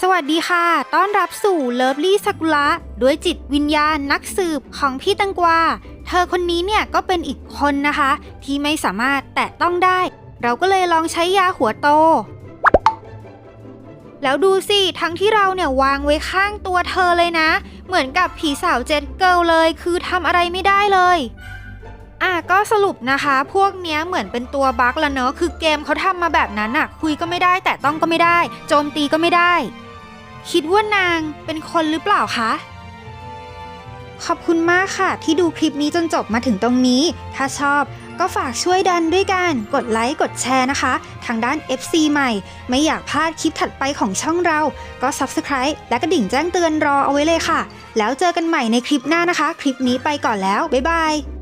สวัสดีค่ะ ต้อนรับสู่เลิฟลี่สักุระด้วยจิตวิญญาณนักสืบของพี่ตังกวา เธอคนนี้เนี่ยก็เป็นอีกคนนะคะ ที่ไม่สามารถแตะต้องได้ เราก็เลยลองใช้ยาหัวโต แล้วดูสิ ทั้งที่เราเนี่ยวางไว้ข้างตัวเธอเลยนะ เหมือนกับผีสาวเจนเกิลเลย คือทำอะไรไม่ได้เลย ก็สรุปนะคะ พวกเนี้ยเหมือนเป็นตัวบั๊กแล้วเนอะคือเกมเขาทำมาแบบนั้นอะคุยก็ไม่ได้ แต่ต้องก็ไม่ได้ โจมตีก็ไม่ได้ คิดว่านางเป็นคนหรือเปล่าคะขอบคุณมากค่ะ ที่ดูคลิปนี้จนจบมาถึงตรงนี้ ถ้าชอบก็ฝากช่วยดันด้วยกันกดไลค์กดแชร์นะคะ ทางด้าน FC ใหม่ ไม่อยากพลาดคลิปถัดไปของช่องเรา ก็ Subscribe และกระดิ่งแจ้งเตือนรอเอาไว้เลยค่ะ แล้วเจอกันใหม่ในคลิปหน้านะคะ คลิปนี้ไปก่อนแล้ว บ๊ายบาย